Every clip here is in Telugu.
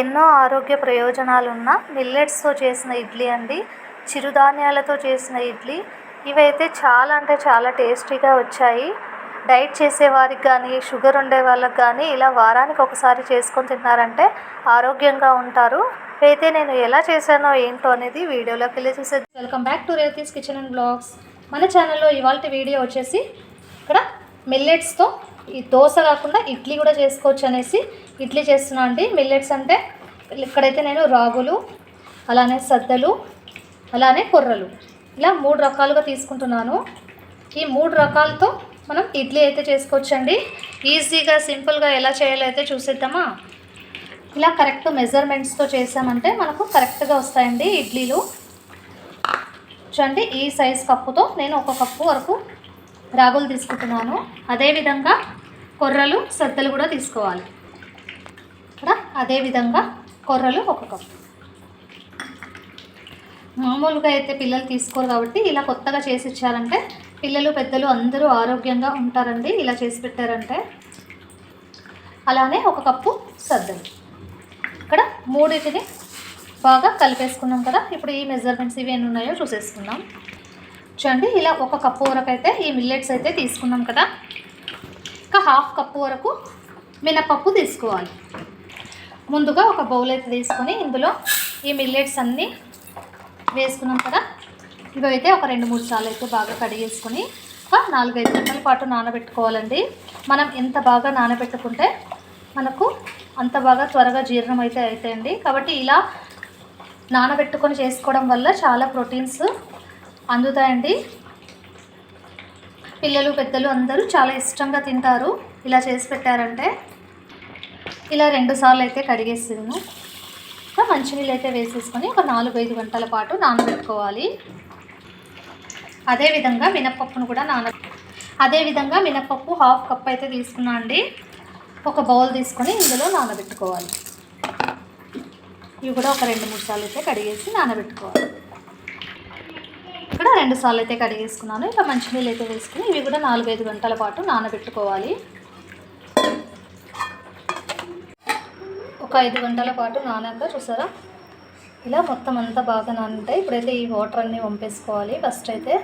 ఎన్నో ఆరోగ్య ప్రయోజనాలున్న మిల్లెట్స్తో చేసిన ఇడ్లీ అండి చిరుధాన్యాలతో చేసిన ఇడ్లీ. ఇవైతే చాలా అంటే చాలా టేస్టీగా వచ్చాయి. డైట్ చేసేవారికి కానీ షుగర్ ఉండే వాళ్ళకి కానీ ఇలా వారానికి ఒకసారి చేసుకొని తిన్నారంటే ఆరోగ్యంగా ఉంటారు. అయితే నేను ఎలా చేశానో ఏంటో అనేది వీడియోలోకి వెళ్ళి చూసేది welcome back to Revathi's kitchen and blogs. మన ఛానల్లో ఇవాళ వీడియో వచ్చేసి ఇక్కడ మిల్లెట్స్తో ఈ దోశ కాకుండా ఇడ్లీ కూడా చేసుకోవచ్చు అనేసి ఇడ్లీ చేస్తున్నా అండి. మిల్లెట్స్ అంటే ఇక్కడైతే నేను రాగులు అలానే సద్దలు అలానే కొర్రలు. ఇలా మూడు రకాలుగా తీసుకుంటున్నాను. ఈ మూడు రకాలతో మనం ఇడ్లీ అయితే చేసుకోవచ్చండి. ఈజీగా సింపుల్గా ఎలా చేయాలో అయితే చూసేద్దామా? ఇలా కరెక్ట్ మెజర్మెంట్స్తో చేసామంటే మనకు కరెక్ట్గా వస్తాయండి ఇడ్లీలు. చూడండి ఈ సైజ్ కప్పుతో నేను ఒక కప్పు వరకు రాగులు తీసుకుంటున్నాను. అదేవిధంగా కొర్రలు సద్దలు కూడా తీసుకోవాలి. ఇక్కడ అదేవిధంగా కొర్రలు ఒక కప్పు. మామూలుగా అయితే పిల్లలు తీసుకోరు కాబట్టి ఇలా కొత్తగా చేసి ఇచ్చారంటే పిల్లలు పెద్దలు అందరూ ఆరోగ్యంగా ఉంటారండి. ఇలా చేసి పెట్టారంటే అలానే ఒక కప్పు సద్దలు. ఇక్కడ మూడింటిని బాగా కలిపేసుకున్నాం కదా? ఇప్పుడు ఈ మెజర్మెంట్స్ ఇవి ఎన్ని ఉన్నాయో చూసేసుకుందాం. చూడండి ఇలా ఒక కప్పు వరకు అయితే ఈ మిల్లెట్స్ అయితే తీసుకున్నాం కదా. ఇంకా హాఫ్ కప్పు వరకు మినపప్పు తీసుకోవాలి. ముందుగా ఒక బౌల్ అయితే తీసుకొని ఇందులో ఈ మిల్లెట్స్ అన్నీ వేసుకున్నాం కదా. ఇవైతే ఒక రెండు మూడు సార్లు అయితే బాగా కడిగేసుకొని ఒక నాలుగైదు గంటల పాటు నానబెట్టుకోవాలండి. మనం ఎంత బాగా నానబెట్టుకుంటే మనకు అంత బాగా త్వరగా జీర్ణం అయితే అవుతాయండి కాబట్టి ఇలా నానబెట్టుకొని చేసుకోవడం వల్ల చాలా ప్రోటీన్స్ అందుతాయండి. పిల్లలు పెద్దలు అందరూ చాలా ఇష్టంగా తింటారు. ఇలా చేసి పెట్టారంటే ఇలా రెండు సార్లు అయితే కడిగేసాము. ఇంకా మంచినీళ్ళు అయితే వేసేసుకొని ఒక నాలుగు ఐదు గంటల పాటు నానబెట్టుకోవాలి. అదేవిధంగా మినప్పప్పును కూడా నాన అదేవిధంగా మినప్పప్పు హాఫ్ కప్ అయితే తీసుకున్నా అండి. ఒక బౌల్ తీసుకొని ఇందులో నానబెట్టుకోవాలి. ఇవి కూడా ఒక రెండు మూడు సార్లు అయితే కడిగేసి నానబెట్టుకోవాలి. ఇక్కడ రెండు సార్లు అయితే కడిగేసుకున్నాను ఇట్లా మంచినీళ్ళు అయితే వేసుకుని ఇవి కూడా నాలుగైదు గంటల పాటు నానబెట్టుకోవాలి. ఒక ఐదు గంటల పాటు నానాక చూసారా? ఇలా మొత్తం అంతా బాగా నానుంటాయి ఇప్పుడైతే ఈ వాటర్ అన్నీ పంపేసుకోవాలి ఫస్ట్ అయితే.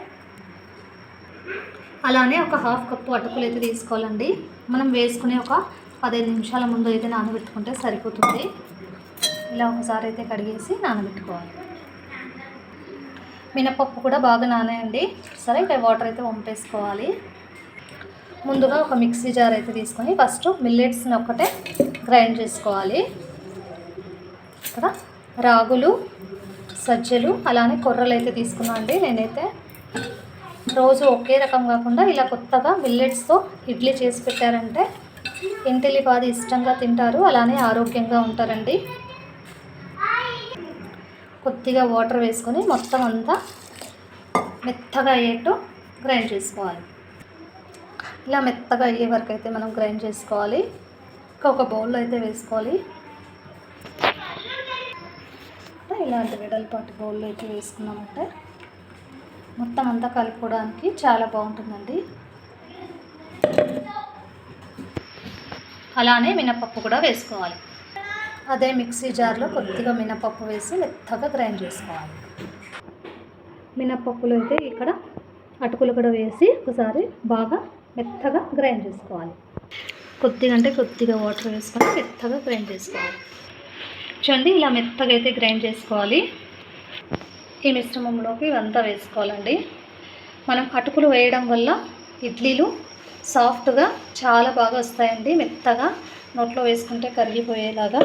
అలానే ఒక హాఫ్ కప్పు అటుకులు అయితే తీసుకోవాలండి. మనం వేసుకునే ఒక పదిహేను నిమిషాల ముందు అయితే నానబెట్టుకుంటే సరిపోతుంది. ఇలా ఒకసారి అయితే కడిగేసి నానబెట్టుకోవాలి. మినపప్పు కూడా బాగా నానేయండి. సరే ఇక్కడ వాటర్ అయితే వంపేసుకోవాలి. ముందుగా ఒక మిక్సీ జార్ అయితే తీసుకొని ఫస్ట్ మిల్లెట్స్ని ఒక్కటే గ్రైండ్ చేసుకోవాలి. ఇక్కడ రాగులు సజ్జలు అలానే కొర్రలు అయితే తీసుకున్నాను అండి. నేనైతే రోజు ఒకే రకం కాకుండా ఇలా కొత్తగా మిల్లెట్స్తో ఇడ్లీ చేసి పెట్టారంటే ఇంటిల్లి పాది ఇష్టంగా తింటారు అలానే ఆరోగ్యంగా ఉంటారండి. కొద్దిగా వాటర్ వేసుకొని మొత్తం అంతా మెత్తగా అయ్యేట్టు గ్రైండ్ చేసుకోవాలి. ఇలా మెత్తగా అయ్యే వరకు అయితే మనం గ్రైండ్ చేసుకోవాలి. ఇంకా ఒక బౌల్లో అయితే వేసుకోవాలి. ఇలాంటి వెడల్పాటి బౌల్లో అయితే వేసుకున్నామంటే మొత్తం అంతా కలుపుకోవడానికి చాలా బాగుంటుందండి. అలానే మినపప్పు కూడా వేసుకోవాలి. అదే మిక్సీ జార్లో కొద్దిగా మినపప్పు వేసి మెత్తగా గ్రైండ్ చేసుకోవాలి. మినపప్పులో అయితే ఇక్కడ అటుకులు కూడా వేసి ఒకసారి బాగా మెత్తగా గ్రైండ్ చేసుకోవాలి. కొద్దిగా అంటే కొద్దిగా వాటర్ వేసుకొని మెత్తగా గ్రైండ్ చేసుకోవాలి. చూడండి ఇలా మెత్తగా అయితే గ్రైండ్ చేసుకోవాలి. ఈ మిశ్రమంలోకి ఇవంతా వేసుకోవాలండి. మనం అటుకులు వేయడం వల్ల ఇడ్లీలు సాఫ్ట్గా చాలా బాగా వస్తాయండి మెత్తగా. నోట్లో వేసుకుంటే కరిగిపోయేలాగా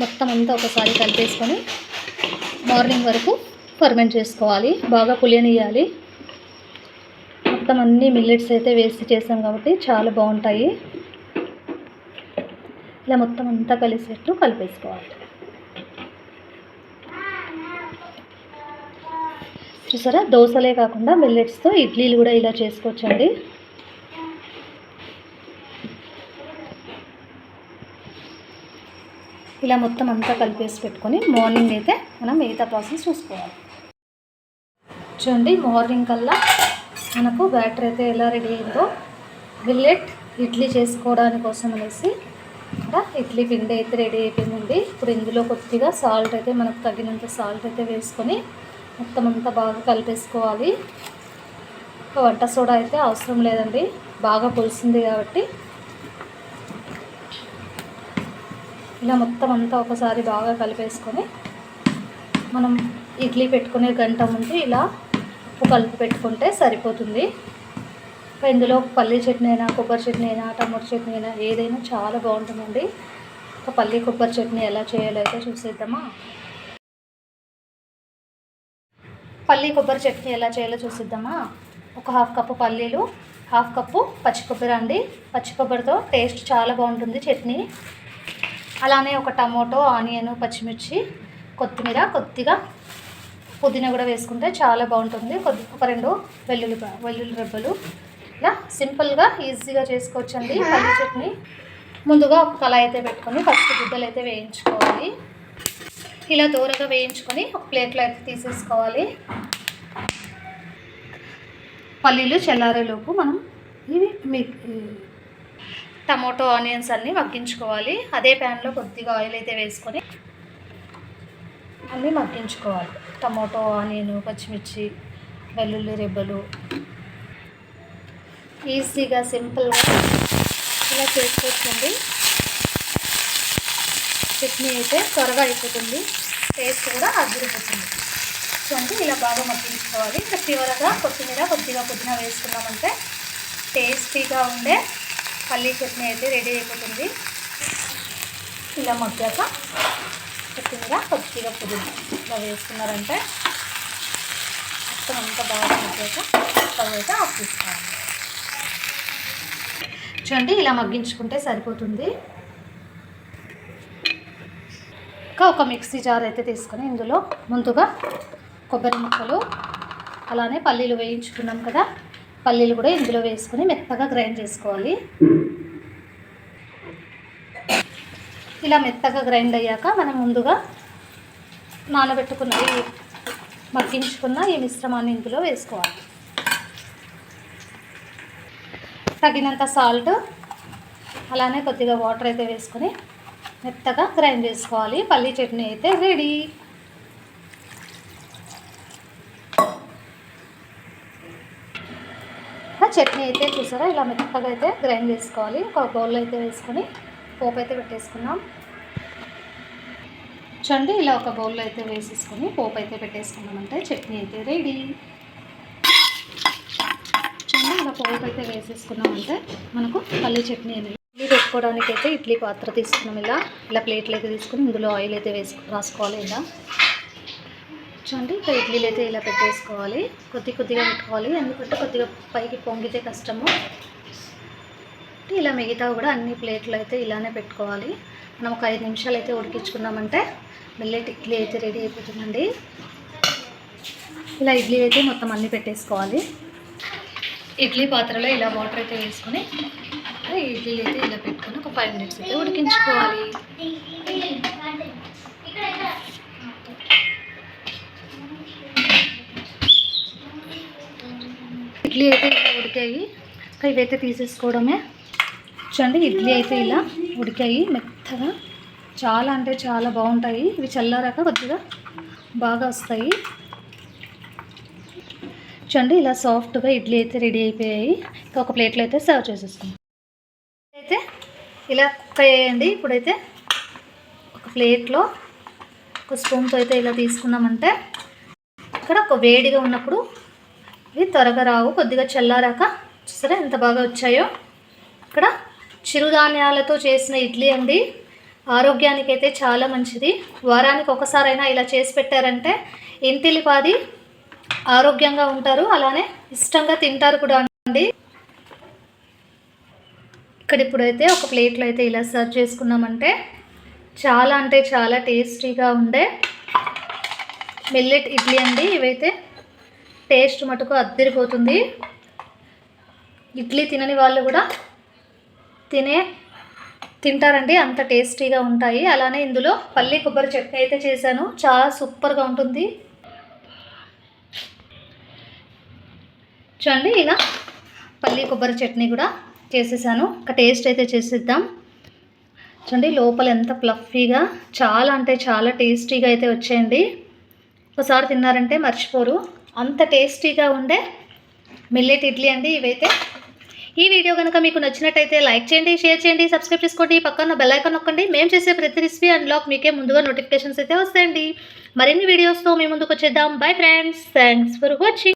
మొత్తం అంతా ఒకసారి కలిపేసుకొని మార్నింగ్ వరకు ఫర్మెంట్ చేసుకోవాలి. బాగా పులియనియాలి మొత్తం అన్ని మిల్లెట్స్ అయితే వేసి చేసాం కాబట్టి చాలా బాగుంటాయి. ఇలా మొత్తం అంతా కలిసేట్టు కలిపేసుకోవాలి. చూసారా? దోశలే కాకుండా మిల్లెట్స్తో ఇడ్లీలు కూడా ఇలా చేసుకోవచ్చండి. ఇలా మొత్తం అంతా కలిపేసి పెట్టుకొని మార్నింగ్ అయితే మనం మిగతా ప్రాసెస్ చూసుకోవాలి. చూడండి మార్నింగ్ కల్లా మనకు బ్యాటర్ అయితే ఎలా రెడీ అయిందో బిల్లెట్ ఇడ్లీ చేసుకోవడానికి కోసం అనేసి ఇక్కడ ఇడ్లీ పిండి అయితే రెడీ అయిపోయిందండి. ఇప్పుడు ఇందులో కొద్దిగా సాల్ట్ అయితే మనకు తగినంత సాల్ట్ అయితే వేసుకొని మొత్తం అంతా బాగా కలిపేసుకోవాలి. వంట సోడా అయితే అవసరం లేదండి. బాగా పులిసింది కాబట్టి ఇలా మొత్తం అంతా ఒకసారి బాగా కలిపేసుకొని మనం ఇడ్లీ పెట్టుకునే గంట ముందు ఇలా ఉప్పు కలిపి పెట్టుకుంటే సరిపోతుంది. ఇందులో పల్లీ చట్నీ అయినా కొబ్బరి చట్నీ అయినా టమాటో చట్నీ అయినా ఏదైనా చాలా బాగుంటుందండి. ఒక పల్లీ కొబ్బరి చట్నీ ఎలా చేయాలో అయితే చూసేద్దామా? పల్లీ కొబ్బరి చట్నీ ఎలా చేయాలో చూసిద్దామా? ఒక హాఫ్ కప్పు పల్లీలు హాఫ్ కప్పు పచ్చి కొబ్బరి అండి. పచ్చి కొబ్బరితో టేస్ట్ చాలా బాగుంటుంది చట్నీ. అలానే ఒక టమోటో ఆనియన్ పచ్చిమిర్చి కొత్తిమీర కొద్దిగా పుదీనా కూడా వేసుకుంటే చాలా బాగుంటుంది. కొద్ది ఒక రెండు వెల్లుల్లి వెల్లుల్లి రెబ్బలు. ఇలా సింపుల్గా ఈజీగా చేసుకోవచ్చండి పల్లి చట్నీ. ముందుగా ఒక కళాయి అయితే పెట్టుకొని ఫస్ట్ గుడ్డలు అయితే వేయించుకోవాలి. ఇలా దూరగా వేయించుకొని ఒక ప్లేట్లో అయితే తీసేసుకోవాలి. పల్లీలు చల్లారేలోపు మనం ఇవి మీ టమాటో ఆనియన్స్ అన్నీ మగ్గించుకోవాలి. అదే ప్యాన్లో కొద్దిగా ఆయిల్ అయితే వేసుకొని అన్నీ మగ్గించుకోవాలి. టమాటో ఆనియన్ పచ్చిమిర్చి వెల్లుల్లి రెబ్బలు. ఈజీగా సింపుల్గా ఇలా చేసుకోవచ్చండి చట్నీ అయితే త్వరగా అయిపోతుంది. టేస్ట్ కూడా అదిరిపోతుంది. చూడండి ఇలా బాగా మగ్గించుకోవాలి. ఇంకా చివరగా కొత్తిమీర కొద్దిగా పుదీనా వేసుకున్నామంటే టేస్టీగా ఉండే పల్లీ చట్నీ అయితే రెడీ అయిపోతుంది. ఇలా మగ్గాక కొత్తిమీర కొద్దిగా పుదీనా ఇలా వేసుకున్నారంటే మొత్తం అంతా బాగా మగ్గాక స్టవ్ అయితే ఆఫ్ తీసుకోవాలి. చూడండి ఇలా మగ్గించుకుంటే సరిపోతుంది. ఇంకా ఒక మిక్సీ జార్ అయితే తీసుకొని ఇందులో ముందుగా కొబ్బరి ముక్కలు అలానే పల్లీలు వేయించుకున్నాం కదా. పల్లీలు కూడా ఇందులో వేసుకొని మెత్తగా గ్రైండ్ చేసుకోవాలి. ఇలా మెత్తగా గ్రైండ్ అయ్యాక మనం ముందుగా నానబెట్టుకున్న ఈ మగ్గించుకున్న ఈ మిశ్రమాన్ని ఇందులో వేసుకోవాలి. తగినంత సాల్ట్ అలానే కొద్దిగా వాటర్ అయితే వేసుకొని మెత్తగా గ్రైండ్ చేసుకోవాలి. పల్లీ చట్నీ అయితే రెడీ చట్నీ అయితే చూసారా? ఇలా మెత్తగా అయితే గ్రైండ్ చేసుకోవాలి. ఒక బౌల్ అయితే వేసుకొని పోపు అయితే పెట్టేసుకున్నాం చూడండి ఇలా ఒక బౌల్లో అయితే వేసేసుకొని పోపు అయితే పెట్టేసుకున్నామంటే చట్నీ అయితే రెడీ చూడండి ఇలా పోపు అయితే వేసేసుకున్నామంటే మనకు పల్లీ చట్నీ అనేది ఇడ్లీ పెట్టుకోవడానికి అయితే ఇడ్లీ పాత్ర తీసుకున్నాం ఇలా. ఇలా ప్లేట్లు అయితే తీసుకుని ఇందులో ఆయిల్ అయితే వేసుకు రాసుకోవాలి ఇలా. చూడండి ఇంకా ఇడ్లీలు అయితే ఇలా పెట్టేసుకోవాలి. కొద్ది కొద్దిగా పెట్టుకోవాలి. ఎందుకంటే కొద్దిగా పైకి పొంగితే కష్టము. ఇలా మిగతా కూడా అన్ని ప్లేట్లు అయితే ఇలానే పెట్టుకోవాలి. మనం ఒక ఐదు నిమిషాలు అయితే ఉడికించుకున్నామంటే మిల్లెట్ ఇడ్లీ అయితే రెడీ అయిపోతుందండి. ఇలా ఇడ్లీ అయితే మొత్తం అన్నీ పెట్టేసుకోవాలి. ఇడ్లీ పాత్రలో ఇలా వాటర్ అయితే వేసుకొని ఇడ్లీలు అయితే ఇలా పెట్టుకొని ఒక ఫైవ్ మినిట్స్ అయితే ఉడికించుకోవాలి. ఇడ్లీ అయితే ఇలా ఉడికాయి. ఇవైతే తీసేసుకోవడమే. చూడండి ఇడ్లీ అయితే ఇలా ఉడికాయి మెత్తగా. చాలా అంటే చాలా బాగుంటాయి. ఇవి చల్లారాక కొద్దిగా బాగా వస్తాయి. చూడండి ఇలా సాఫ్ట్గా ఇడ్లీ అయితే రెడీ అయిపోయాయి. ఇంకా ఒక ప్లేట్లో అయితే సర్వ్ చేసేసుకుందాం. అయితే ఇలా కుక్ అయ్యాయండి. ఇప్పుడైతే ఒక ప్లేట్లో ఒక స్పూన్తో అయితే ఇలా తీసుకున్నామంటే ఇక్కడ ఒక వేడిగా ఉన్నప్పుడు ఇవి త్వరగా రావు కొద్దిగా చల్లారాక చూసారా ఎంత బాగా వచ్చాయో. ఇక్కడ చిరుధాన్యాలతో చేసిన ఇడ్లీ అండి. ఆరోగ్యానికి అయితే చాలా మంచిది. వారానికి ఒకసారైనా ఇలా చేసి పెట్టారంటే ఇంటిలిపాది ఆరోగ్యంగా ఉంటారు అలానే ఇష్టంగా తింటారు కూడా అండి. ఇక్కడ ఇప్పుడైతే ఒక ప్లేట్లో అయితే ఇలా సర్వ్ చేసుకున్నామంటే చాలా అంటే చాలా టేస్టీగా ఉండే. మిల్లెట్ ఇడ్లీ అండి ఇవైతే. టేస్ట్ మటుకు అద్దరిపోతుంది. ఇడ్లీ తినని వాళ్ళు కూడా తినే తింటారండి. అంత టేస్టీగా ఉంటాయి. అలానే ఇందులో పల్లి కొబ్బరి చట్నీ అయితే చేశాను. చాలా సూపర్గా ఉంటుంది. చూడండి ఇలా పల్లి కొబ్బరి చట్నీ కూడా చేసేసాను. ఒక టేస్ట్ అయితే చేసేద్దాం. చూడండి లోపల ఎంత ప్లఫీగా చాలా అంటే చాలా టేస్టీగా అయితే వచ్చేయండి. ఒకసారి తిన్నారంటే మర్చిపోరు. అంత టేస్టీగా ఉండే మిల్లెట్ ఇడ్లీ అండి ఇవైతే. ఈ వీడియో కనుక మీకు నచ్చినట్టయితే లైక్ చేయండి షేర్ చేయండి సబ్స్క్రైబ్ చేసుకోండి. పక్కన బెల్ ఐకాన్ నొక్కండి. మేము చేసే ప్రతి రెసిపీ అండ్ మీకే ముందుగా నోటిఫికేషన్స్ అయితే వస్తాయండి. మరిన్ని వీడియోస్తో మీ ముందుకు వచ్చేద్దాం. Bye friends thanks for watching